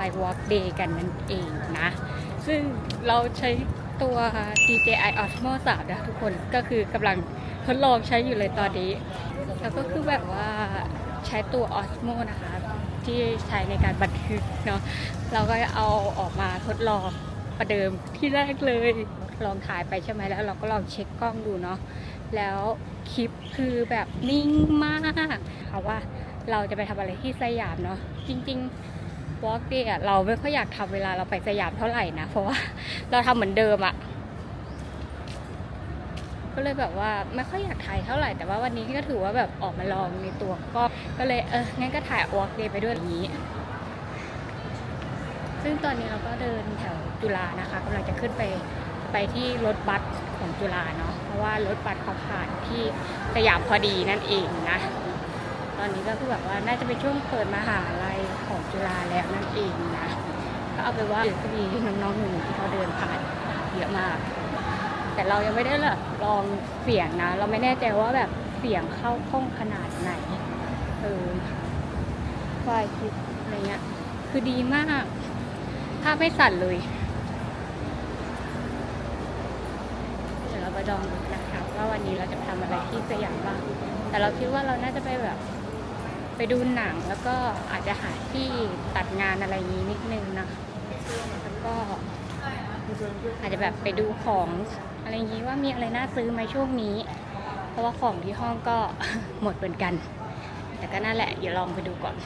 ไป Walk Day กันนั่นเองนะ ซึ่งเราใช้ตัว DJI Osmo 3 นะทุกคนก็คือกำลังทดลองใช้อยู่เลยตอนนี้ แล้วก็คือแบบว่าใช้ตัว Osmo นะคะ ที่ใช้ในการบันทึกเนาะเราก็เอาออกมาทดลองประเดิมที่แรกเลย ลองถ่ายไปใช่ไหมแล้ว เราก็ลองเช็คกล้องดูเนาะแล้วคลิปคือแบบนิ่งมากค่ะว่าเราจะไปทำอะไรที่สยามเนาะจริง ๆ Walk Day อะเราไม่ค่อยอยากทำเวลาเราไปสยามเท่าไหร่นะ เพราะว่าเราทำเหมือนเดิมอะก็เลยแบบว่าไม่ค่อยอยากถ่ายเท่าไหร่ แต่ว่าวันนี้ก็ถือว่าแบบออกมาลองในตัวก็ก็เลยเอองั้นก็ถ่าย Walk Day ไปด้วยอย่างนี้ ซึ่งตอนนี้เราก็เดินแถวจุฬานะคะกำลังจะขึ้นไปไปที่รถบัสของจุฬาเนาะเพราะว่ารถบัสเขาผ่านที่สยามพอดีนั่นเองนะ ตอนนี้ก็คือแบบว่าน่าจะเป็นช่วงเปิดมหาลัยของจุฬาแล้วนั่นเองนะก็เอาไปว่าก็มีน้องๆหนูๆที่เขาเดินผ่านเยอะมาก แต่เรายังไม่ได้ลองเสียงนะ เราไม่แน่ใจว่าแบบเสียงเข้าห้องขนาดไหนเออไฟคลิปอะไรเงี้ยคือดีมากภาพไม่สั่นเลยเดี๋ยวเราไปลองดูนะคะว่าวันนี้เราจะทำอะไรที่สยามบ้างแต่เราคิดว่าเราน่าจะไปแบบ ไปดูหนังแล้วก็อาจจะหาที่ตัดงานอะไรยี้นิดนึงนะแล้วก็อาจจะแบบไปดูของอะไรอย่างนี้ว่ามีอะไรน่าซื้อไหมช่วงนี้ เพราะว่าของที่ห้องก็หมดเหมือนกัน แต่ก็นั่นแหละเดี๋ยวลองไปดูก่อน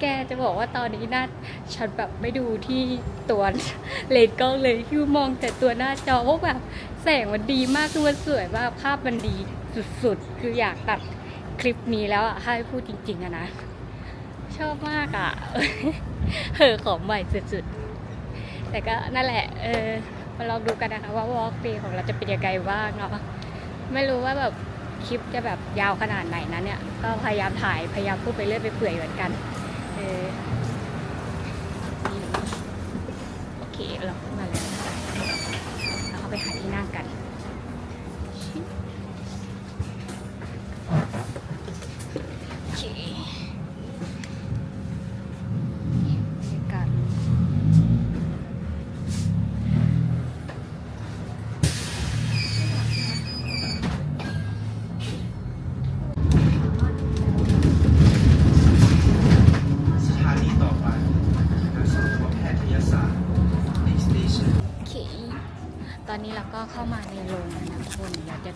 แกจะบอกว่าตอนนี้น้าฉันแบบไม่ดูที่ตัวเลนกล้องเลยคือมองแต่ตัวหน้าจอเพราะแบบแสงมันดีมากคือมันสวยมากภาพมันดีสุดๆ คืออยากตัด คลิปนี้แล้วอะให้พูดจริง ๆอะนะ ชอบมากอะเหอของใหม่สุดๆ แต่ก็นั่นแหละ เออ มาลองดูกันนะคะว่าวอล์กปีของเราจะเป็นยังไงบ้างเนาะ ไม่รู้ว่าแบบคลิปจะแบบยาวขนาดไหนนะเนี่ย ก็พยายามถ่าย พยายามพูดไปเรื่อยไปเปื่อยเหมือนกัน เออโอเคเราขึ้นมาแล้วนะคะเราเข้าไปหาที่นั่งกัน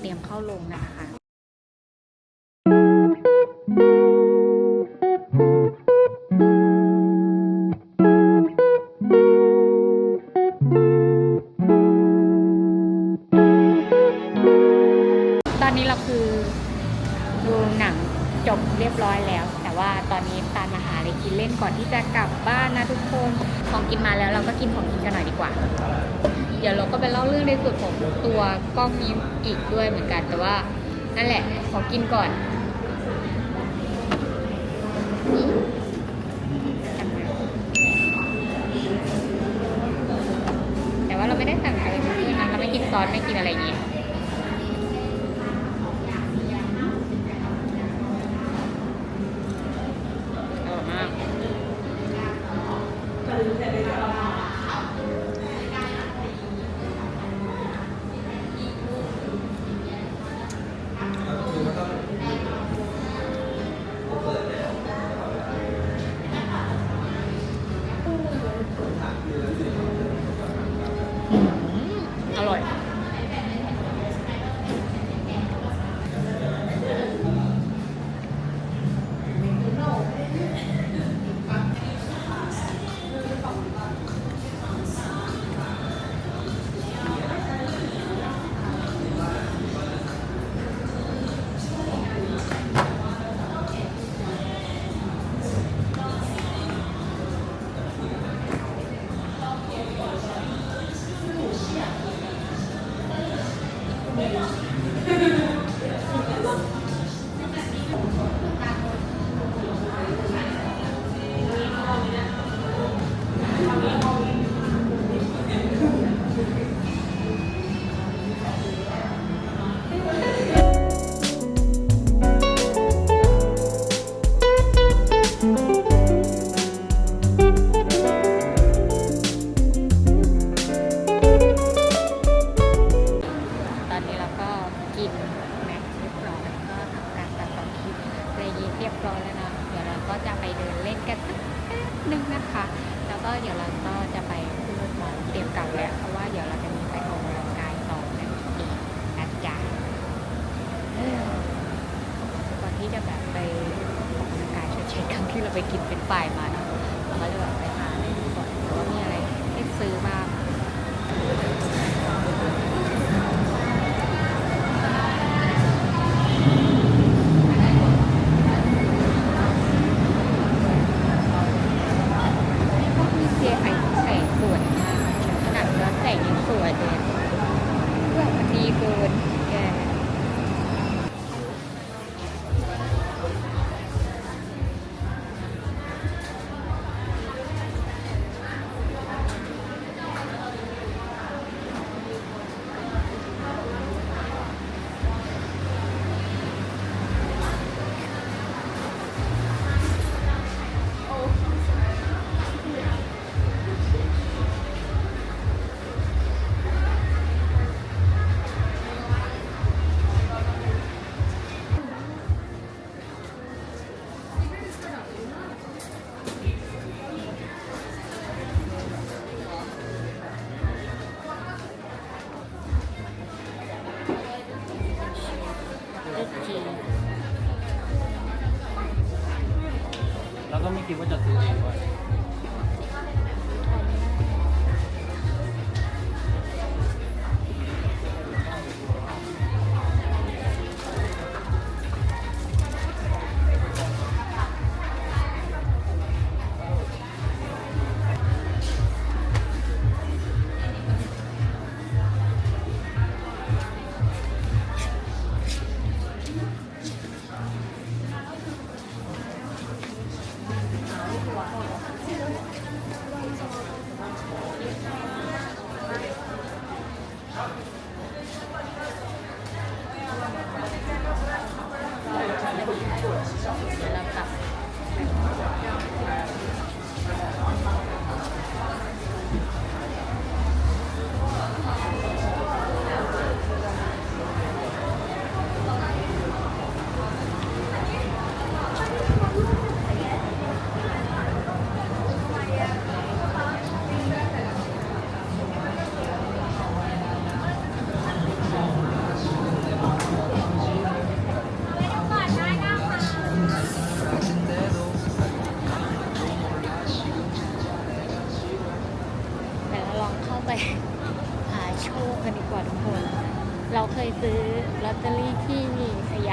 ตรียมเข้าโรงนะคะตอนนี้เราคือดูหนังจบเรียบร้อยแล้ว แต่ว่าตอนนี้ตามมาหาอะไรกินเล่นก่อนที่จะกลับบ้านนะทุกคน ของกินมาแล้วเราก็กินของกินกันหน่อยดีกว่า เดี๋ยวเราก็ไปเล่าเรื่องในส่วนของตัวกล้องนี้อีกด้วยเหมือนกัน แต่ว่านั่นแหละ ขอกินก่อนแต่ว่าเราไม่ได้สั่งอะไรเพิ่มนะเราไม่กินซอสไม่กินอะไรอย่างงี้ย ไปกินเป็นฝ่ายมานอะเรา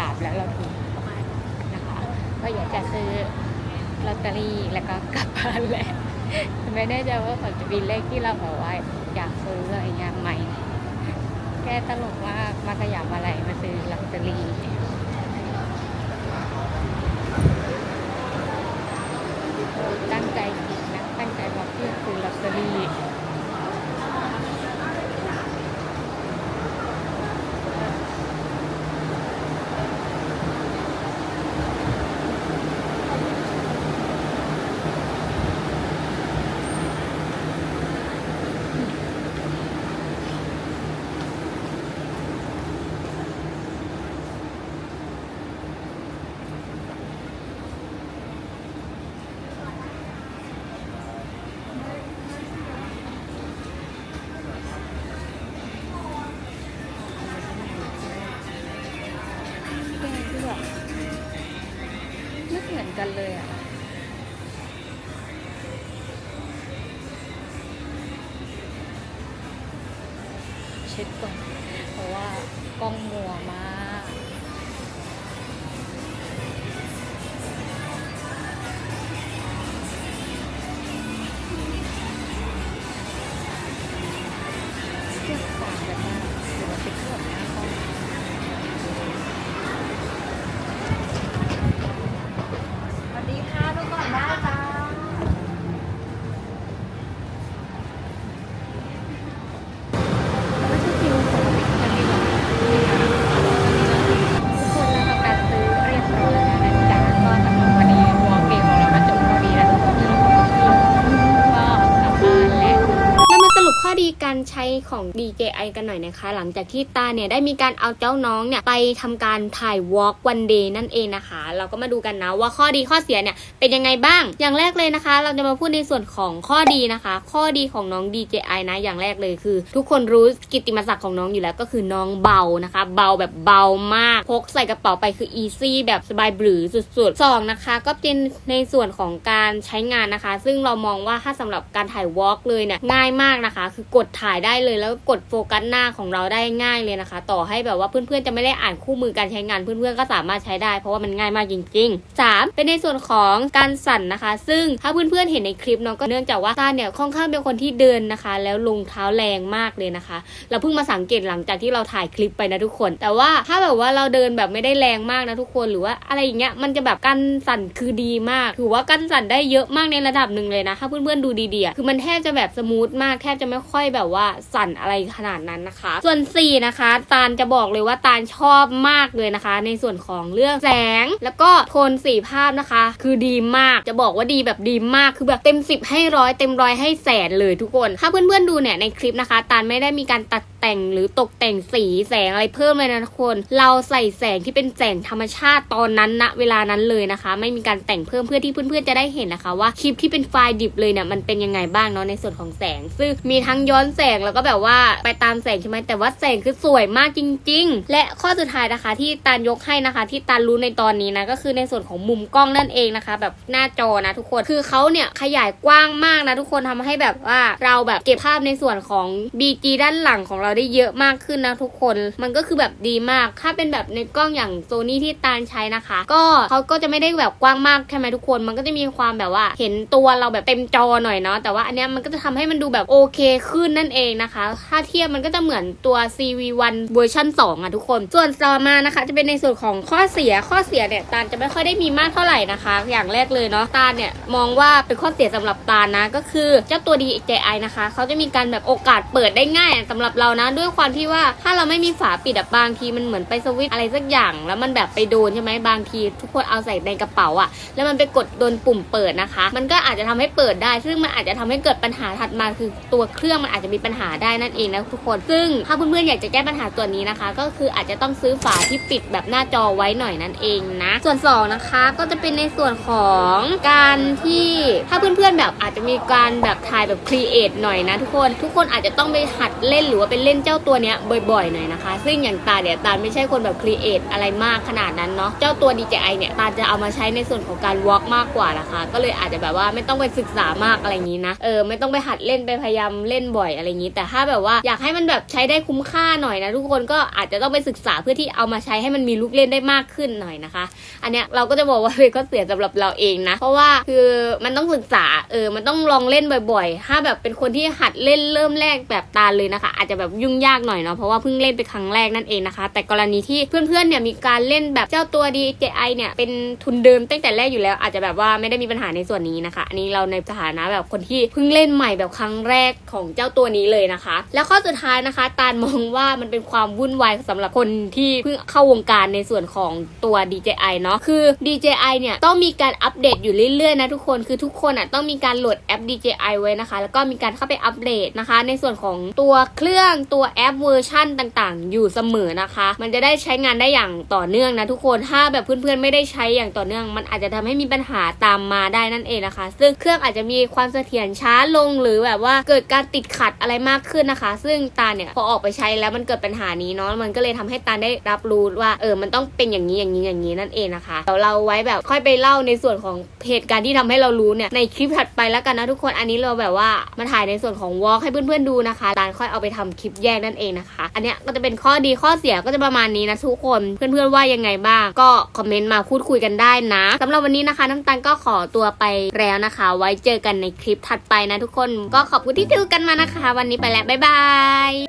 ามแล้วเราถูกนะคะ ก็อยากจะซื้อลอตเตอรี่แล้วก็กลับบ้านแหละไม่แน่ใจว่าเขาจะมีเลขที่เราแบบว่าอยากซื้ออะไรเงี้ยไหมแกตลกมากมาสยามอะไรมาซื้อลอตเตอรี่ตั้งใจจริงนะตั้งใจมาเพื่อซื้อลอตเตอรี่ กันเลยอะ ใช้ของ DJI กันหน่อยนะคะ หลังจากที่ตาเนี่ยได้มีการเอาเจ้าน้องเนี่ยไปทำการถ่ายวอล์กวันเดย์นั่นเองนะคะ เราก็มาดูกันนะว่าข้อดีข้อเสียเนี่ยเป็นยังไงบ้าง อย่างแรกเลยนะคะ เราจะมาพูดในส่วนของข้อดีนะคะ ข้อดีของน้อง DJI นะอย่างแรกเลยคือ ทุกคนรู้กิตติมศักดิ์ของน้องอยู่แล้วก็คือน้องเบานะคะ เบาแบบเบามากพกใส่กระเป๋าไปคือ easy แบบสบายบรือสุดๆสองนะคะก็เป็นในส่วนของการใช้งานนะคะ ซึ่งเรามองว่าถ้าสำหรับการถ่ายวอล์กเลยเนี่ยง่ายมากนะคะ คือกดถ่ายได้เลย แล้วกดโฟกัสหน้าของเราได้ง่ายเลยนะคะ ต่อให้แบบว่าเพื่อนๆจะไม่ได้อ่านคู่มือการใช้งานเพื่อนๆก็สามารถใช้ได้ เพราะว่ามันง่ายมากจริงๆ 3. เป็นในส่วนของการสั่นนะคะ ซึ่งถ้าเพื่อนๆเห็นในคลิปเนาะก็เนื่องจากว่าตาเนี่ยค่อนข้างเป็นคนที่เดินนะคะ แล้วลงเท้าแรงมากเลยนะคะ เราเพิ่งมาสังเกตหลังจากที่เราถ่ายคลิปไปนะทุกคน แต่ว่าถ้าแบบว่าเราเดินแบบไม่ได้แรงมากนะทุกคนหรือว่าอะไรอย่างเงี้ยมันจะแบบกันสั่นคือดีมากถือว่ากันสั่นได้เยอะมากในระดับหนึ่งเลยนะถ้าเพื่อนๆดูดีๆคือมันแทบจะแบบสมูทมากแทบจะไม่ค่อยแบบว่าสั่นอะไรขนาดนั้นนะคะ ส่วน 4 นะคะ ตาลจะบอกเลยว่าตาลชอบมากเลยนะคะ ในส่วนของเรื่องแสง แล้วก็โทนสีภาพนะคะ คือดีมากจะบอกว่าดีแบบดีมากคือแบบเต็ม 10 ให้ร้อยเต็มร้อยให้แสนเลยทุกคน ถ้าเพื่อนๆดูเนี่ยในคลิปนะคะ ตาลไม่ได้มีการตัด แต่งหรือตกแต่งสีแสงอะไรเพิ่มเลยนะทุกคน เราใส่แสงที่เป็นแสงธรรมชาติตอนนั้นณเวลานั้นเลยนะคะ ไม่มีการแต่งเพิ่มเพื่อที่เพื่อนๆจะได้เห็นนะคะ ว่าคลิปที่เป็นไฟล์ดิบเลยเนี่ยมันเป็นยังไงบ้างเนาะในส่วนของแสง ซึ่งมีทั้งย้อนแสงแล้วก็แบบว่าไปตามแสงใช่ไหมแต่ว่าแสงคือสวยมากจริง ๆ และข้อสุดท้ายนะคะ ที่ตาลยกให้นะคะ ที่ตาลรู้ในตอนนี้นะก็คือในส่วนของมุมกล้องนั่นเองนะคะ แบบหน้าจอนะทุกคนคือเขาเนี่ยขยายกว้างมากนะทุกคนทำให้แบบว่าเราแบบเก็บภาพในส่วนของ BG ด้านหลังของเราได้เยอะมากขึ้นนะทุกคน มันก็คือแบบดีมาก ถ้าเป็นแบบในกล้องอย่างโซนี่ที่ตาลใช้นะคะ ก็เขาก็จะไม่ได้แบบกว้างมากใช่ไหมทุกคน มันก็จะมีความแบบว่า เห็นตัวเราแบบเต็มจอหน่อยเนาะ แต่ว่าอันเนี้ยมันก็จะทำให้มันดูแบบโอเคขึ้นนั่นเองนะคะ ถ้าเทียบมันก็จะเหมือนตัว CV1 เวอร์ชัน2อะทุกคน ส่วนต่อมานะคะ จะเป็นในส่วนของข้อเสีย ข้อเสียเนี่ยตาลจะไม่ค่อยได้มีมากเท่าไหร่นะคะ อย่างแรกเลยเนาะ ตาลเนี่ยมองว่าเป็นข้อเสียสำหรับตาลนะ ก็คือเจ้าตัว DJI นะคะ เขาจะมีการแบบโอกาสเปิดได้ง่ายสำหรับเรานะด้วยความที่ว่าถ้าเราไม่มีฝาปิดอะบางทีมันเหมือนไปสวิตอะไรสักอย่าง แล้วมันแบบไปโดนใช่ไหมบางที ทุกคนเอาใส่ในกระเป๋าอะแล้วมันไปกดโดนปุ่มเปิดนะคะ มันก็อาจจะทำให้เปิดได้ ซึ่งมันอาจจะทำให้เกิดปัญหาถัดมาคือตัวเครื่องมันอาจจะมีปัญหาได้นั่นเองนะทุกคน ซึ่งถ้าเพื่อนๆอยากจะแก้ปัญหาตัวนี้นะคะ ก็คืออาจจะต้องซื้อฝาที่ปิดแบบหน้าจอไว้หน่อยนั่นเองนะ ส่วนสองนะคะก็จะเป็นในส่วนของการที่ถ้าเพื่อนๆแบบอาจจะมีการแบบถ่ายแบบครีเอทหน่อยนะทุกคน ทุกคนอาจจะต้องไปหัดเล่นหรือว่าไปเล่นเจ้าตัวเนี้ยบ่อยๆหน่อยนะคะ ซึ่งอย่างตาเนี่ยตาไม่ใช่คนแบบครีเอทอะไรมากขนาดนั้นเนาะเจ้าตัว DJI เนี่ยตาจะเอามาใช้ในส่วนของการวอล์กมากกว่านะคะ ก็เลยอาจจะแบบว่าไม่ต้องไปศึกษามากอะไรอย่างนี้นะเออไม่ต้องไปหัดเล่นไปพยายามเล่นบ่อยอะไรอย่างนี้ แต่ถ้าแบบว่าอยากให้มันแบบใช้ได้คุ้มค่าหน่อยนะทุกคนก็อาจจะต้องไปศึกษาเพื่อที่เอามาใช้ให้มันมีลูกเล่นได้มากขึ้นหน่อยนะคะ อันเนี้ยเราก็จะบอกว่าเป็นข้อเสียสำหรับเราเองนะ เพราะว่าคือมันต้องศึกษาเออมันต้องลองเล่นบ่อยๆ ถ้าแบบเป็นคนที่หัดเล่นเริ่มแรกแบบตาเลยนะคะ อาจจะแบบยุ่งยากหน่อยเนาะเพราะว่าเพิ่งเล่นไปครั้งแรกนั่นเองนะคะ แต่กรณีที่เพื่อนๆเนี่ยมีการเล่นแบบเจ้าตัว DJI เนี่ยเป็นทุนเดิมตั้งแต่แรกอยู่แล้วอาจจะแบบว่าไม่ได้มีปัญหาในส่วนนี้นะคะ อันนี้เราในสถานะแบบคนที่เพิ่งเล่นใหม่แบบครั้งแรกของเจ้าตัวนี้เลยนะคะ แล้วข้อสุดท้ายนะคะ ตาลมองว่ามันเป็นความวุ่นวายสำหรับคนที่เพิ่งเข้าวงการในส่วนของตัว DJI เนาะคือ DJI เนี่ยต้องมีการอัปเดตอยู่เรื่อยๆนะทุกคนคือทุกคนอะต้องมีการโหลดแอป DJI ไว้นะคะ แล้วก็มีการเข้าไปอัปเดตนะคะ ในส่วนของตัวเครื่องตัวแอปเวอร์ชั่นต่างๆ อยู่เสมอนะคะ มันจะได้ใช้งานได้อย่างต่อเนื่องนะทุกคนถ้าแบบเพื่อนๆไม่ได้ใช้อย่างต่อเนื่อง มันอาจจะทำให้มีปัญหาตามมาได้นั่นเองนะคะ ซึ่งเครื่องอาจจะมีความเสถียรช้าลงหรือแบบว่าเกิดการติดขัดอะไรมากขึ้นนะคะ ซึ่งตาเนี่ยพอออกไปใช้แล้วมันเกิดปัญหานี้เนาะมันก็เลยทำให้ตาได้รับรู้ว่าเออมันต้องเป็นอย่างนี้อย่างนี้อย่างนี้นั่นเองนะคะเดี๋ยวเราไว้แบบค่อยไปเล่าในส่วนของเหตุการณ์ที่ทำให้เรารู้เนี่ยในคลิปถัดไปแล้วกันนะทุกคนอันนี้เราแบบว่ามาถ่ายในส่วนของวอล์กให้เพื่อนๆดูนะคะตาค่อยเอาไปทำคลิปแยกนั่นเองนะคะ อันเนี้ยก็จะเป็นข้อดีข้อเสียก็จะประมาณนี้นะทุกคน เพื่อนๆว่ายังไงบ้าง ก็คอมเมนต์มาพูดคุยกันได้นะสำหรับวันนี้นะคะ น้ำตาลก็ขอตัวไปแล้วนะคะ ไว้เจอกันในคลิปถัดไปนะทุกคน ก็ขอบคุณที่ดูกันมานะคะ วันนี้ไปแล้วบ๊ายบาย